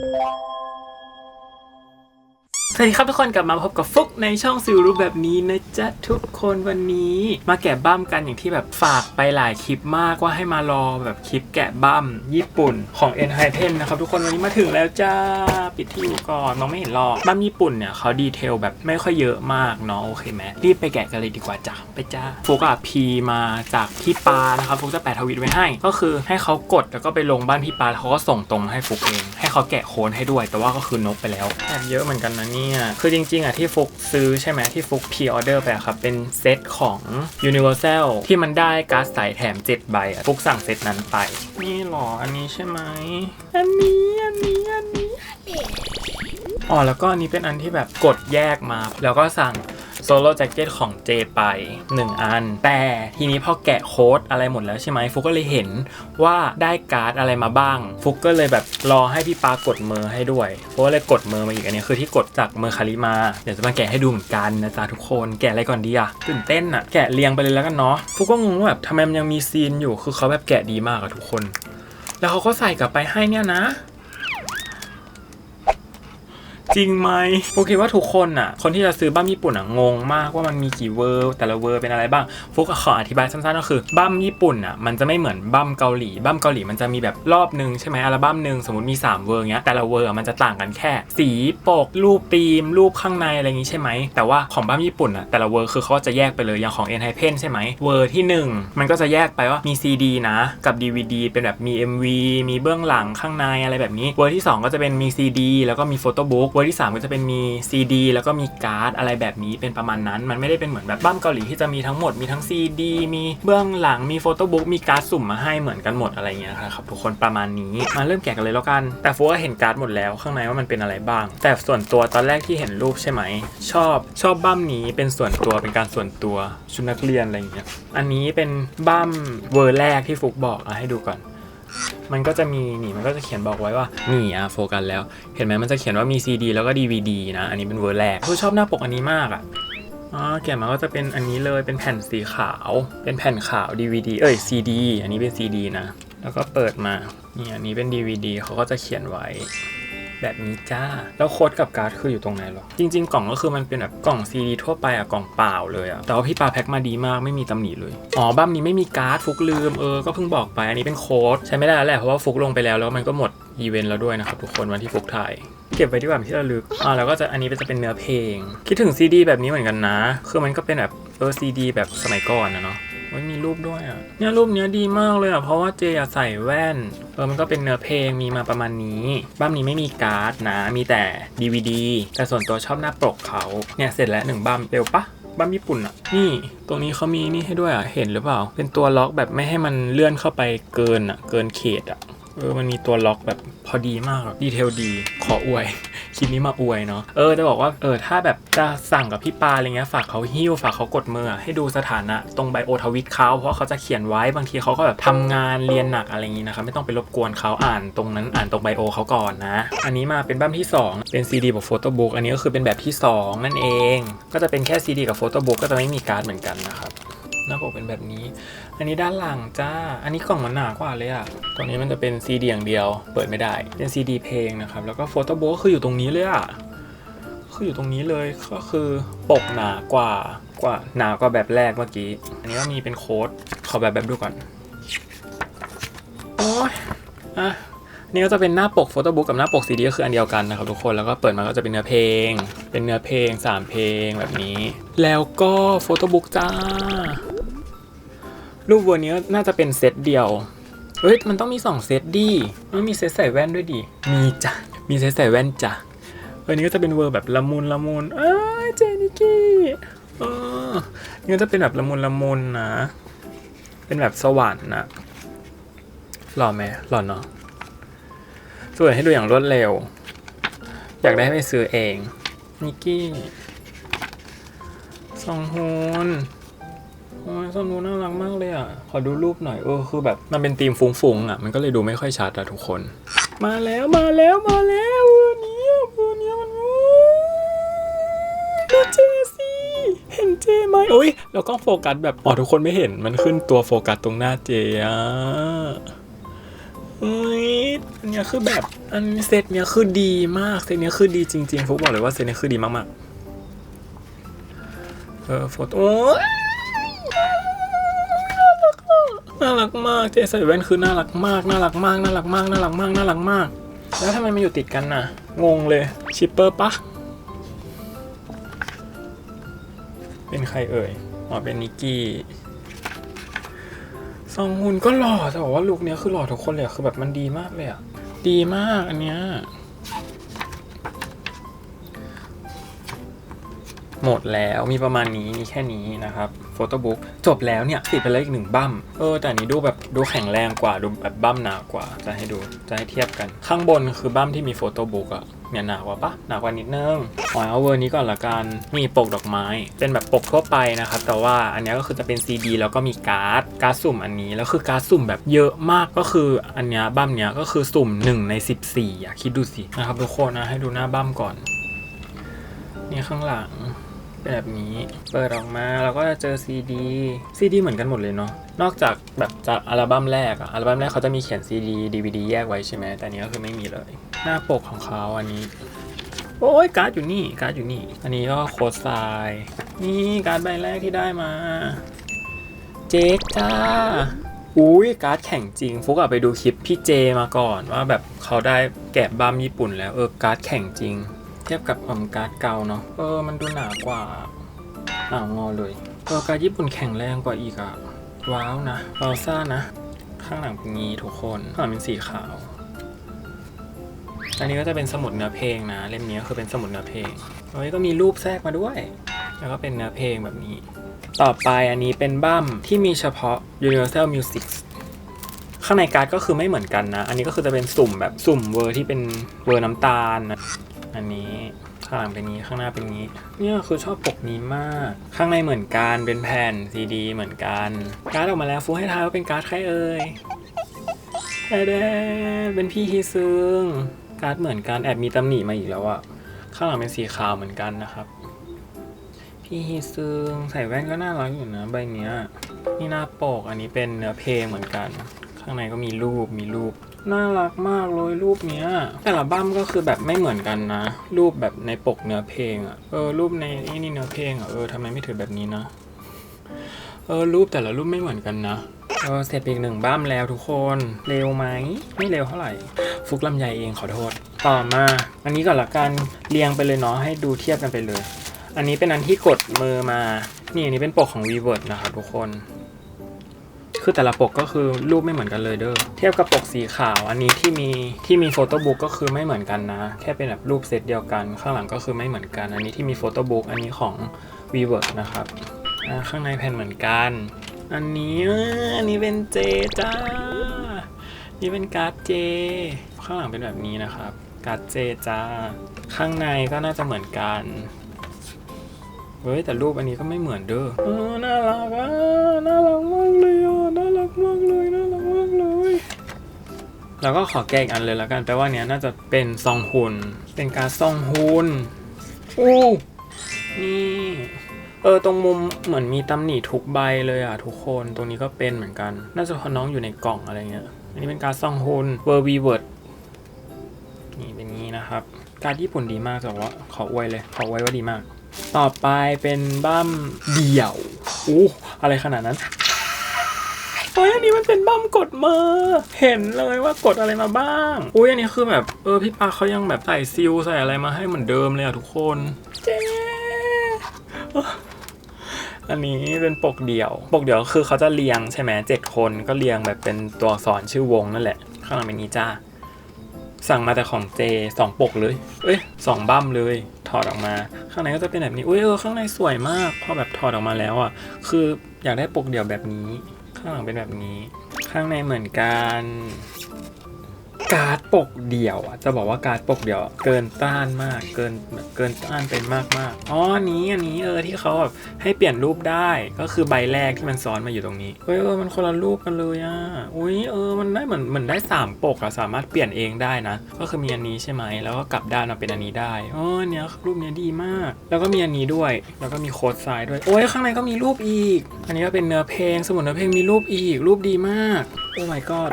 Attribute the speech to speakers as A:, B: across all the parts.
A: สวัสดีครับทุกคนกลับมาพบกับฟุกในช่องซิลรู้แบบนี้นะจ๊ะทุกคนวันนี้มาแกะบั้มกันอย่างที่แบบฝากไปหลายคลิปมากว่าให้มารอแบบคลิปแกะบั้มญี่ปุ่นของเอ็นไฮเทนนะครับทุกคนวันนี้มาถึงแล้วจ้า ปิดที่อยู่ก่อนมองไม่เห็นหรอกบั้มญี่ปุ่นเนี่ยเขาดีเทลแบบไม่ค่อยเยอะมากเนาะโอเคไหมรีบไปแกะกันเลยดีกว่าจ้าไปจ้าฟุกอะพีมาจากพี่ปานะครับฟุกจะแปะทวิตไว้ให้ ก็คือให้เขากดแล้วก็ไปลงบ้านพี่ปาแล้วเขาก็ส่งตรงให้ฟุกเอง ให้เขาแกะโค้ดให้ด้วย แต่ว่าก็คือนกไปแล้วแอบเยอะเหมือนกันนะเนี่ยคือจริงๆอะที่ฟุกซื้อใช่ไหมที่ฟุกพีออเดอร์ไปอะครับเป็นเซตของ Universal ที่มันได้การ์ดใสแถม7ใบอะฟุกสั่งเซตนั้นไป นี่หรออันนี้ใช่ไหมอันนี้ อ๋อแล้วก็อันนี้เป็นอันที่แบบกดแยกมา แล้วก็สั่งโซโล่แจ็คเก็ตของเจไป 1 อัน แต่ทีนี้พอแกะโค้ดอะไรหมดแล้วใช่ไหมฟุกก็เลยเห็นว่าได้การ์ดอะไรมาบ้าง ฟุกก็เลยแบบรอให้พี่ปากดมือให้ด้วยฟุกก็เลยกดมือมาอีกอันนี้คือที่กดจากมือคาริมา เดี๋ยวจะมาแกะให้ดูเหมือนกันนะจ๊ะทุกคนแกะอะไรก่อนดีอะตื่นเต้นอะแกะเรียงไปเลยแล้วกันเนาะฟุกก็งงว่าแบบทำไมมันยังมีซีนอยู่คือเขาแบบแกะดีมากอะทุกคน แล้วเขาก็ใส่กลับไปให้เนี่ยนะ จริงไหมโอเคว่าทุกคนอะ คนที่จะซื้อบ้มญี่ปุ่นอะงงมากว่ามันมีกี่เวอร์แต่ละเวอร์เป็นอะไรบ้างฟุกขออธิบายสั้นๆก็คือบ้มญี่ปุ่นอะมันจะไม่เหมือนบ้มเกาหลีบ้มเกาหลีมันจะมีแบบรอบหนึ่งใช่ไหมอัลบั้มหนึ่งสมมติมี 3 เวอร์เงี้ยแต่ละเวอร์มันจะต่างกันแค่ สีปกรูปธีม รูปข้างในอะไรอย่างงี้ใช่ไหมแต่ว่าของบ้มญี่ปุ่นอะแต่ละเวอร์คือเขาจะแยกไปเลยอย่างของ e n h y p e n ใช่ไหมเวอร์ที่ 1 มันก็จะแยกไปว่ามี CD นะกับ DVD เป็นแบบมี MV มีเบื้องหลังข้างในอะไรแบบนี้เวอร์ที่ 2 ก็จะเป็นมี CD แล้วก็มีโฟโต้บุ๊กเวอร์ที่ 3 ก็จะเป็นมี CD แล้วก็มีการ์ดอะไรแบบนี้เป็นประมาณนั้น มันไม่ได้เป็นเหมือนแบบบ้ามเกาหลีที่จะมีทั้งหมดมีทั้ง CD มีเบื้องหลังมีโฟโต้บุ๊กมีการ์ดสุ่มมาให้เหมือนกันหมดอะไรเงี้ยครับทุกคนประมาณนี้มาเริ่มแกะกันเลยแล้วกัน แต่ฟูก็เห็นการ์ดหมดแล้วข้างในว่ามันเป็นอะไรบ้าง แต่ส่วนตัวตอนแรกที่เห็นรูปใช่ไหม ชอบชอบบ้ามนี้เป็นส่วนตัวเป็นการส่วนตัวชุดนักเรียนอะไรเงี้ยอันนี้เป็นบ้ามเวอร์แรกที่ฟุกบอกอะให้ดูก่อน มันก็จะมีนี่มันก็จะเขียนบอกไว้ว่านี่อะโฟกัสแล้ว เห็นไหมมันจะเขียนว่ามี CD แล้วก็ DVD นะ อันนี้เป็นเวอร์แรกคือชอบหน้าปกอันนี้มากอะอ๋อแกะมาก็จะเป็นอันนี้เลยเป็นแผ่นสีขาว เป็นแผ่นขาว DVD เอ้ย CD อันนี้เป็น CD นะ แล้วก็เปิดมานี่อันนี้เป็น DVD เขาก็จะเขียนไว้ แบบนี้จ้า แล้วโค้ดกับการ์ดคืออยู่ตรงไหนหรอ จริง ๆ กล่องก็คือมันเป็นแบบกล่องซีดีทั่วไปอะกล่องเปล่าเลยอะแต่ว่าพี่ปาแพ็คมาดีมากไม่มีตำหนิเลย อ๋อบัมนี้ไม่มีการ์ดฟุกลืมเออ ก็เพิ่งบอกไปอันนี้เป็นโค้ดใช้ไม่ได้แล้วแหละเพราะว่าฟุกลงไปแล้วแล้วมันก็หมดอีเวนต์แล้วด้วยนะครับทุกคนวันที่ฟุกถ่ายเก็บไว้ดีกว่าที่ระลึกอ่าแล้วก็จะอันนี้จะเป็นเนื้อเพลง คิดถึงซีดีแบบนี้เหมือนกันนะ คือมันก็เป็นแบบเออซีดีแบบสมัยก่อนนะเนาะ โอ้ยมีรูปด้วยอะเนี่ยรูปเนี้ยดีมากเลยอะเพราะว่าเจอะใส่แว่นเออมันก็เป็นเนื้อเพลงมีมาประมาณนี้บ้ามนี้ไม่มีการ์ดนะมีแต่ DVD แต่ส่วนตัวชอบหน้าปกเขาเนี่ยเสร็จแล้วหนึ่งบ้ามเร็วปะบ้ามญี่ปุ่นอะ นี่ ตรงนี้เขามีนี่ให้ด้วยอะ เห็นหรือเปล่า เป็นตัวล็อกแบบไม่ให้มันเลื่อนเข้าไปเกินอะ เกินเขตอะ เออ มันมีตัวล็อกแบบพอดีมากอะดีเทลดี ขออวย คลิปนี้มาอวยเนาะเออจะบอกว่าเออถ้าแบบจะสั่งกับพี่ปาอะไรเงี้ยฝากเขาหิ้วฝากเขากดมือให้ดูสถานะตรงไบโอทวิตเขาเพราะเขาจะเขียนไว้บางทีเขาก็แบบทำงานเรียนหนักอะไรอย่างงี้นะครับไม่ต้องไปรบกวนเขาอ่านตรงนั้นอ่านตรงไบโอเขาก่อนนะ อันนี้มาเป็นบ้ามที่ 2 เป็นซีดีบวกโฟโต้บุ๊กอันนี้ก็คือเป็นแบบที่ 2 นั่นเอง ก็จะเป็นแค่ซีดีกับโฟโต้บุ๊กก็จะไม่มีการ์ดเหมือนกันนะครับ หน้าปกเป็นแบบนี้ อันนี้ด้านหลังจ้า อันนี้กล่องมันหนากว่าเลยอะตัวนี้มันจะเป็นซีดีอย่างเดียว เปิดไม่ได้ เป็นซีดีเพลงนะครับ แล้วก็โฟโต้บุ๊กคืออยู่ตรงนี้เลยอะคืออยู่ตรงนี้เลย ก็คือปกหนากว่า กว่าหนากว่าแบบแรกเมื่อกี้ อันนี้ก็มีเป็นโค้ด ขอแบบแบบดูก่อน โอ้ยอะนี่ก็จะเป็นหน้าปกโฟโต้บุ๊กกับหน้าปกซีดีก็คืออันเดียวกันนะครับทุกคนแล้วก็เปิดมาก็จะเป็นเนื้อเพลง เป็นเนื้อเพลง 3 เพลงแบบนี้ แล้วก็โฟโต้บุ๊กจ้า รูปวัวนี้น่าจะเป็นเซตเดียว เฮ้ย มันต้องมี 2 เซตดิมันมีเซตใส่แว่นด้วยดิ มีจ้ะ มีเซตใส่แว่นจ้ะอันนี้ก็จะเป็นเวอร์แบบละมุนละมุนเอ้ยเจนิกี้เออนี่ก็จะเป็นแบบละมุนละมุนนะ เป็นแบบสวรรค์นะหล่อไหมหล่อเนาะสวยให้ดูอย่างรวดเร็ว อยากได้ให้ไปซื้อเองนิกกี้ซองฮน โอ้ยซองฮนน่ารักมากเลยอะ ขอดูรูปหน่อยเออคือแบบมันเป็นธีมฟุ้งๆอะ มันก็เลยดูไม่ค่อยชัดอะทุกคน มาแล้วมาแล้วมาแล้ววันนี้วันนี้มันดูเจสิเห็นเจไหมโอ้ยเราก็โฟกัสแบบอ๋อทุกคนไม่เห็นมันขึ้นตัวโฟกัสตรงหน้าเจอะเฮ้ยอันเนี้ยคือแบบอันเซตเนี้ยคือดีมากเซตเนี้ยคือดีจริงๆฟุกบอกเลยว่าเซตเนี้ยคือดีมากๆเออโฟโต้โอ๊ย น่ารักมากเจใส่แว่นคือน่ารักมากน่ารักมากน่ารักมากน่ารักมากน่ารักมาก แล้วทำไมมันอยู่ติดกันน่ะ งงเลยชิปเปอร์ปะเป็นใครเอ่ยอ๋อเป็นนิกกี้ซองฮุนก็หล่อแต่บอกว่าลุคเนี้ยคือหล่อทุกคนเลยคือแบบมันดีมากเลยอะดีมากอันเนี้ย หมดแล้วมีประมาณนี้มีแค่นี้นะครับโฟโต้บุ๊กจบแล้วเนี่ยติดไปแล้วอีกหนึ่งบั้มเออแต่อันนี้ดูแบบดูแข็งแรงกว่าดูแบบบั้มหนากว่า จะให้ดูจะให้เทียบกัน ข้างบนคือบั้มที่มีโฟโต้บุ๊กอะเนี่ยหนากว่าปะหนากว่านิดนึงขอเอาเวอร์นี้ก่อนละกันมีปกดอกไม้ เป็นแบบปกทั่วไปนะครับ แต่ว่าอันนี้ก็คือจะเป็นซีดีแล้วก็มีการ์ดการ์ดสุ่มอันนี้แล้วคือการ์ดสุ่มแบบเยอะมากก็คืออันเนี้ยบั้มเนี้ยก็คือสุ่ม 1 ใน 14อะคิดดูสินะครับทุกคนนะให้ดูหน้าบั้มก่อนนี่ข้างหลังเป็น แบบนี้ เปิดออกมาเราก็จะเจอซีดีซีดีเหมือนกันหมดเลยเนาะนอกจากแบบจากอัลบั้มแรกอะอัลบั้มแรกเขาจะมีเขียนซีดีดีวีดีแยกไว้ใช่ไหมแต่นี้ก็คือไม่มีเลย หน้าปกของเขาอันนี้ โอ้ยการ์ดอยู่นี่การ์ดอยู่นี่ อันนี้ก็โค้ดทรายนี่การ์ดใบแรกที่ได้มา เจ๊จ้าอุ้ยการ์ดแข่งจริง ฟุกอะไปดูคลิปพี่เจมาก่อนว่าแบบเขาได้แกะบัมญี่ปุ่นแล้วเออการ์ดแข่งจริง ทียบกับผมการ์ดเก่าเนาะเออมันดูหนากว่าหนางอเลยเออการ์ดญี่ปุ่นแข็งแรงกว่าอีกอะว้าวนะวาซ่านะ ข้างหลังเป็นงี้ทุกคนข้างหลังเป็นสีขาว อันนี้ก็จะเป็นสมุดเนื้อเพลงนะ เล่มนี้ก็คือเป็นสมุดเนื้อเพลงเฮ้ยก็มีรูปแทรกมาด้วย แล้วก็เป็นเนื้อเพลงแบบนี้ ต่อไปอันนี้เป็นบั้มที่มีเฉพาะ Universal Music ข้างในการ์ดก็คือไม่เหมือนกันนะ อันนี้ก็คือจะเป็นสุ่มแบบสุ่มเวอร์ที่เป็นเวอร์น้ำตาลนะ อันนี้ข้างหลังเป็นนี้ข้างหน้าเป็นนี้ เนี่ยคือชอบปกนี้มาก ข้างในเหมือนกันเป็นแผ่นซีดี เหมือนกัน การ์ดออกมาแล้วฟูให้ทายว่าเป็นการ์ดใครเอ่ยแอดเป็นพี่ฮีซึงการ์ดเหมือนกันแอบมีตำหนิมาอีกแล้วอะข้างหลังเป็นสีขาวเหมือนกันนะครับ พี่ฮีซึงใส่แว่นก็น่ารักอยู่นะใบเนี้ยนี่หน้าปกอันนี้เป็นเนื้อเพลงเหมือนกัน ข้างในก็มีรูปมีรูป น่ารักมากเลยรูปเนี้ย แต่ละบั้มก็คือแบบไม่เหมือนกันนะ รูปแบบในปกเนื้อเพลงอะเออรูปในนี่นี่เนื้อเพลงอะเออทำไมไม่ถือแบบนี้นะเออรูปแต่ละรูปไม่เหมือนกันนะเออเสร็จอีกหนึ่งบั้มแล้วทุกคนเร็วไหมไม่เร็วเท่าไหร่ ฟุกลำไยเองขอโทษ ต่อมา อันนี้ก่อนละกันเรียงไปเลยเนาะให้ดูเทียบกันไปเลย อันนี้เป็นอันที่กดมือมา นี่อันนี้เป็นปกของ v ีเวิร์ดนะครับทุกคน คือแต่ละปกก็คือรูปไม่เหมือนกันเลยเด้อ เทียบกับปกสีขาว อันนี้ที่มีที่มีโฟโต้บุ๊กก็คือไม่เหมือนกันนะ แค่เป็นแบบรูปเซตเดียวกัน ข้างหลังก็คือไม่เหมือนกัน อันนี้ที่มีโฟโต้บุ๊กอันนี้ของ v ีเวิร์ดนะครับข้างในแผ่นเหมือนกัน อันนี้อันนี้เป็นเจจ้า นี่เป็นการ์ดเจ ข้างหลังเป็นแบบนี้นะครับ การ์ดเจจ้า ข้างในก็น่าจะเหมือนกันเฮ้ยแต่รูปอันนี้ก็ไม่เหมือนเด้อน่ารักอะน่ารักมากเลย มากเลยน่ารักมากเลย แล้วก็ขอแก้อีกอันเลยแล้วกันแปลว่าเนี้ยน่าจะเป็นซองฮุนเป็นการดซองฮุนอู้นี่เออตรงมุมเหมือนมีตำหนิทุกใบเลยอะทุกคนตรงนี้ก็เป็นเหมือนกัน น่าจะเพราะน้องอยู่ในกล่องอะไรเงี้ยอันนี้เป็นการดซองฮุนเวอร์วีเวิร์ดนี่เป็นงี้นะครับ การดญี่ปุ่นดีมากแต่ว่าขออวยเลยขออวยว่าดีมาก ต่อไปเป็นบั้มเดี่ยวอู้อะไรขนาดนั้น โอ้ยอันนี้มันเป็นบั้มกดมือเห็นเลยว่ากดอะไรมาบ้าง อุ้ยอันนี้คือแบบเออพี่ปาเขายังแบบใส่ซิลใส่อะไรมาให้เหมือนเดิมเลยอะทุกคนเจ๊อันนี้เป็นปกเดี่ยว ปกเดี่ยวคือเขาจะเรียงใช่ไหมเจ็ดคนก็เรียงแบบเป็นตัวอักษรชื่อวงนั่นแหละ ข้างหลังเป็นนี้จ้าสั่งมาแต่ของเจสองปกเลย เอ้ยสองบั้มเลย ถอดออกมา ข้างในก็จะเป็นแบบนี้ อุ้ยเออข้างในสวยมาก พอแบบถอดออกมาแล้วอะ คืออยากได้ปกเดี่ยวแบบนี้ ข้างหลังเป็นแบบนี้ ข้างในเหมือนกัน การ์ดปกเดี่ยวอะจะบอกว่าการ์ดปกเดี่ยว เกินต้านมากเกินเกินต้านเป็นมากมากอ๋ออันนี้อันนี้เออที่เขาแบบให้เปลี่ยนรูปได้ก็คือใบแรกที่มันซ้อนมาอยู่ตรงนี้เฮ้ยเออมันคนละรูปกันเลยอะอุ้ยเออมันได้เหมือนเหมือนได้สามปกอะสามารถเปลี่ยนเองได้นะ ก็คือมีอันนี้ใช่ไหมแล้วก็กลับด้านมาเป็นอันนี้ได้อ๋อเนี้ยรูปเนี้ยดีมาก แล้วก็มีอันนี้ด้วย แล้วก็มีโค้ดทรายด้วยโอ้ยข้างในก็มีรูปอีก อันนี้ก็เป็นเนื้อเพลงสมุดเนื้อเพลงมีรูปอีกรูปดีมากโอ้ my god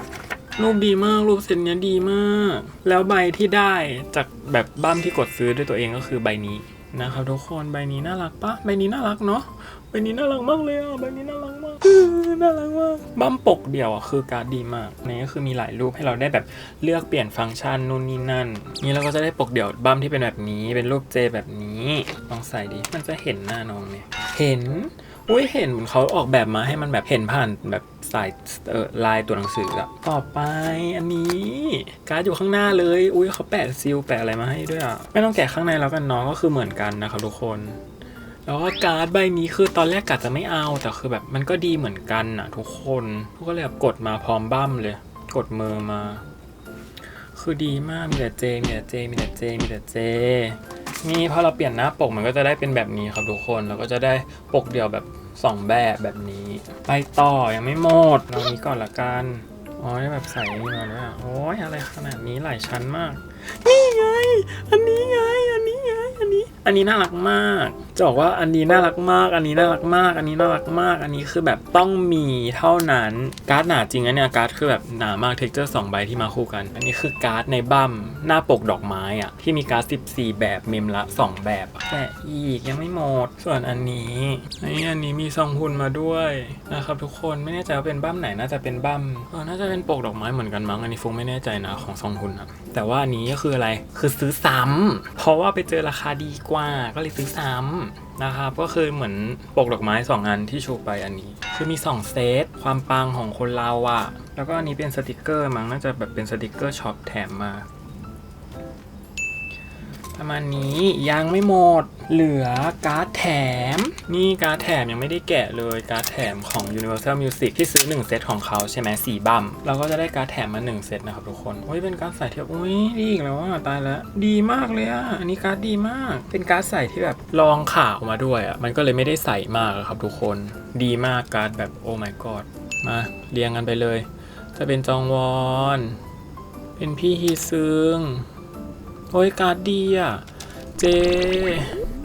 A: รูปดีมากรูปเซตเนี้ยดีมาก แล้วใบที่ได้จากแบบบั้มที่กดซื้อด้วยตัวเองก็คือใบนี้นะครับทุกคนใบนี้น่ารักปะใบนี้น่ารักเนาะใบนี้น่ารักมากเลยอะใบนี้น่ารักมากคือน่ารักมากบั้มปกเดียวอะคือการดดีมากนี่ก็คือมีหลายรูปให้เราได้แบบเลือกเปลี่ยนฟังก์ชันนู่นนี่นั่น นี่เราก็จะได้ปกเดี่ยวบั้มที่เป็นแบบนี้ เป็นรูปเจแบบนี้ลองใส่ดิมันจะเห็นหน้าน้องเนี่ยเห็น อุ้ยเห็นเหมือนเขาออกแบบมาให้มันแบบเห็นผ่านแบบสายเออลายตัวหนังสืออะต่อไปอันนี้ การ์ดอยู่ข้างหน้าเลย อุ้ยเขาแปะซีลแปะอะไรมาให้ด้วยอะไม่ต้องแกะข้างในแล้วกันเนาะก็คือเหมือนกันนะครับทุกคนแล้วก็การ์ดใบนี้คือตอนแรกกะจะไม่เอาแต่คือแบบมันก็ดีเหมือนกันอะทุกคนพวกก็เลยแบบกดมาพร้อมบั้มเลย กดมือมา คือดีมากมีแต่เจมีแต่เจมีแต่เจมีแต่เจ นี่พอเราเปลี่ยนหน้าปกมันก็จะได้เป็นแบบนี้ครับทุกคนเราก็จะได้ปกเดียวแบบสองแบบแบบนี้ ไปต่อยังไม่หมดเรานี้ก่อนละกันอ๋อแบบใส่นี่มาด้วยอะโอ้ยอะไรขนาดนี้หลายชั้นมาก นี่ไง อันนี้ไง อันนี้ไง อันนี้ อันนี้น่ารักมาก จะบอกว่าอันนี้น่ารักมาก อันนี้น่ารักมาก อันนี้น่ารักมาก อันนี้คือแบบต้องมีเท่านั้น การ์ดหนาจริงนะเนี่ย การ์ดคือแบบหนามาก เท็กเจอร์สองใบที่มาคู่กัน อันนี้คือการ์ดในบัมหน้าปกดอกไม้อะที่มีการ์ด14 แบบเมมละ 2 แบบแต่อีกยังไม่หมด ส่วนอันนี้อันนี้อันนี้มีซองหุ่นมาด้วยนะครับทุกคนไม่แน่ใจว่าเป็นบัมไหนน่าจะเป็นบัมเออน่าจะเป็นปกดอกไม้เหมือนกันมั้งอันนี้ฟงไม่แน่ใจนะของซองหุ่นอะแต่ว่าอันนี้ก็คืออะไรคือซื้อซ้ำเพราะว่าไปเจอราคาดีกว่าก็เลยซื้อซ้ำนะครับ ก็คือเหมือนปกดอกไม้ 2 อันที่โชว์ไปอันนี้ คือมี 2 เซต ความปังของคนเราอะแล้วก็อันนี้เป็นสติกเกอร์มั้งน่าจะแบบเป็นสติกเกอร์ช็อปแถมมา ประมาณนี้ยังไม่หมด เหลือการ์ดแถม นี่การ์ดแถมยังไม่ได้แกะเลยการ์ดแถมของ Universal Music ที่ซื้อ 1 เซตของเขาใช่ไหมสี่บัมเราก็จะได้การ์ดแถมมา 1 เซตนะครับทุกคนโอ้ยเป็นการ์ดใส่ที่แบอุ้ยดีอีกแล้วอะตายแล้ว ดีมากเลยอะอันนี้การ์ดดีมาก เป็นการ์ดใส่ที่แบบลองข่าวมาด้วยอะมันก็เลยไม่ได้ใส่มากครับทุกคน ดีมากการ์ดแบบโอ้ my god มาเรียงกันไปเลย จะเป็นจองวอน เป็นพี่ฮีซึง โอ้ยการ์ดดีอะ เจ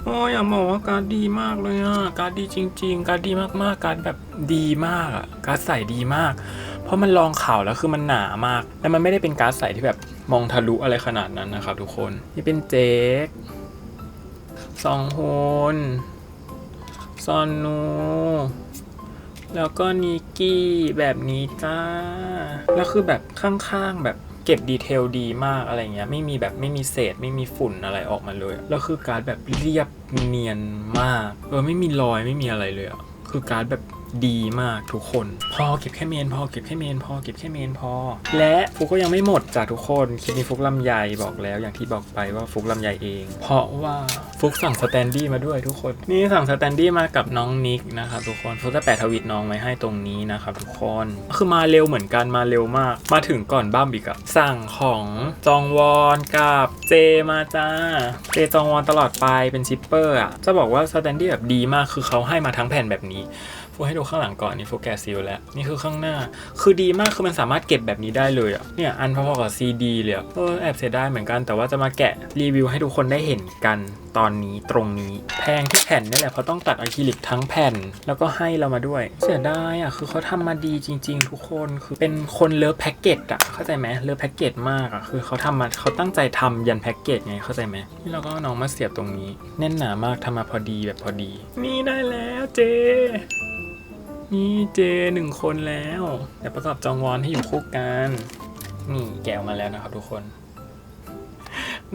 A: โอ้ยอย่าบอกว่าการดดีมากเลยอะ การดดีจริง ๆ การดดีมากๆ การดแบบดีมากอะ การดใส่ดีมาก เพราะมันรองข่าวแล้วคือมันหนามากแล้วมันไม่ได้เป็นการดใส่ที่แบบมองทะลุอะไรขนาดนั้นนะครับทุกคน นี่เป็นเจคซองฮนซอนนูแล้วก็นิกกี้แบบนี้จ้า แล้วคือแบบข้างๆแบบ ก็บดีเทลดีมากอะไรเงี้ยไม่มีแบบไม่มีเศษไม่มีฝุ่นอะไรออกมาเลยแล้วคือการดแบบเรียบเนียนมาก เออไม่มีรอยไม่มีอะไรเลยอะคือการดแบบ ดีมากทุกคน พอเก็บแค่เมนพอเก็บแค่เมนพอเก็บแค่เมนพอ และฟุกก็ยังไม่หมดจากทุกคนคลิปนี้ฟุกลำไยบอกแล้วอย่างที่บอกไปว่าฟุกลำไยเอง เพราะว่าฟุกสั่งสแตนดี้มาด้วยทุกคน นี่สั่งสแตนดี้มากับน้องนิกนะครับทุกคนฟุกจะแปะทวิตน้องไว้ให้ตรงนี้นะครับทุกคนคือมาเร็วเหมือนกันมาเร็วมาก มาถึงก่อนบ้ามอีกอะสั่งของจองวอนกับเจมาจ้าเจจองวอนตลอดไปเป็นชิปเปอร์อะจะบอกว่าสแตนดี้แบบดีมากคือเขาให้มาทั้งแผ่นแบบนี้ ฟูให้ดูข้างหลังก่อนนี่ฟูแกะซีลแล้ว นี่คือข้างหน้า คือดีมากคือมันสามารถเก็บแบบนี้ได้เลยอะเนี่ยอันพอๆกับซีดีเลยอะเออแอบเสียดายเหมือนกันแต่ว่าจะมาแกะรีวิวให้ทุกคนได้เห็นกันตอนนี้ตรงนี้แพงที่แผ่นนี่แหละเพราะต้องตัดอะคริลิกทั้งแผ่น แล้วก็ให้เรามาด้วย เสียดายอะคือเขาทำมาดีจริง ๆ ทุกคนคือเป็นคนเลิฟแพ็กเกจอะเข้าใจไหมเลิฟแพ็กเกจมากอะคือเขาทำมาเขาตั้งใจทำยันแพ็กเกจไงเข้าใจไหมนี่เราก็น้องมาเสียบตรงนี้ แน่นหนามากทำมาพอดีแบบพอดี นี่ได้แล้วเจนี่เจหนึ่งคนแล้วเดี๋ยวประกอบจองวอนให้อยู่คู่กันนี่แกะออกมาแล้วนะครับทุกคน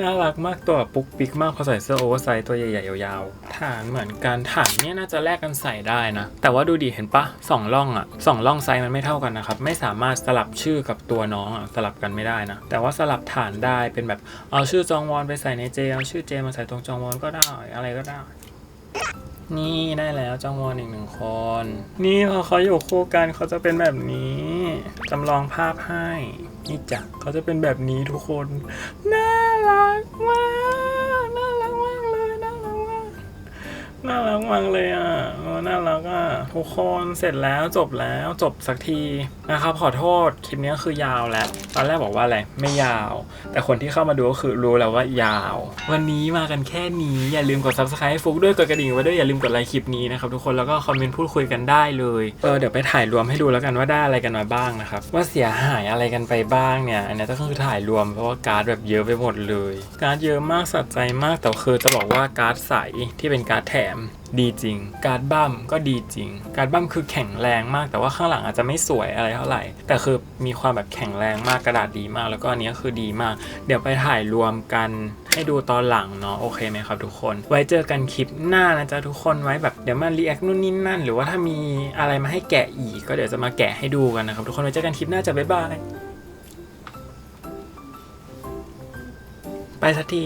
A: น่ารักมากตัวปุ๊กปิ๊กมากพอใส่เสื้อโอเวอร์ไซส์ตัวใหญ่ๆยาวๆฐานเหมือนกันฐานเนี่ยน่าจะแลกกันใส่ได้นะ แต่ว่าดูดิเห็นปะสองร่องอะสองร่องไซส์มันไม่เท่ากันนะครับ ไม่สามารถสลับชื่อกับตัวน้องอะสลับกันไม่ได้นะ แต่ว่าสลับฐานได้เป็นแบบเอาชื่อจองวอนไปใส่ในเจเอาชื่อเจมาใส่ตรงจองวอนก็ได้อะไรก็ได้นี่ได้แล้วจองวอนอีกหนึ่งคน นี่พอเขาอยู่คู่กันเขาจะเป็นแบบนี้จำลองภาพให้ นี่จ้ะเขาจะเป็นแบบนี้ทุกคน น่ารักมาก น่ารักมากเลยน่ารักมากน่ารักมากเลยอะเออน่ารักอะทุกคนเสร็จแล้วจบแล้วจบสักทีนะครับขอโทษคลิปนี้คือยาวแล้วตอนแรกบอกว่าอะไรไม่ยาว แต่คนที่เข้ามาดูก็คือรู้แล้วว่ายาว วันนี้มากันแค่นี้อย่าลืมกด subscribe ฟุกด้วยกดกระดิ่งไว้ด้วยอย่าลืมกดไลค์คลิปนี้นะครับทุกคนแล้วก็คอมเมนต์พูดคุยกันได้เลยเออเดี๋ยวไปถ่ายรวมให้ดูแล้วกันว่าได้อะไรกันมาบ้างนะครับว่าเสียหายอะไรกันไปบ้างเนี่ยอันนี้ก็คือถ่ายรวมเพราะว่าการ์ดแบบเยอะไปหมดเลย การ์ดเยอะมากสะใจมากแต่คือจะบอกว่าการ์ดใสที่เป็นการ์ดแถมดีจริง การบั้มก็ดีจริง การบั้มคือแข็งแรงมาก แต่ว่าข้างหลังอาจจะไม่สวยอะไรเท่าไหร่ แต่คือมีความแบบแข็งแรงมากกระดาษดีมาก แล้วก็อันนี้ก็คือดีมาก เดี๋ยวไปถ่ายรวมกันให้ดูตอนหลังเนาะโอเคไหมครับทุกคน ไว้เจอกันคลิปหน้านะจ๊ะทุกคนไว้แบบเดี๋ยวมารีแอคนู่นนี่นั่น หรือว่าถ้ามีอะไรมาให้แกะอีก ก็เดี๋ยวจะมาแกะให้ดูกันนะครับทุกคนไว้เจอกันคลิปหน้าจ้ะบ๊ายบายไปสักที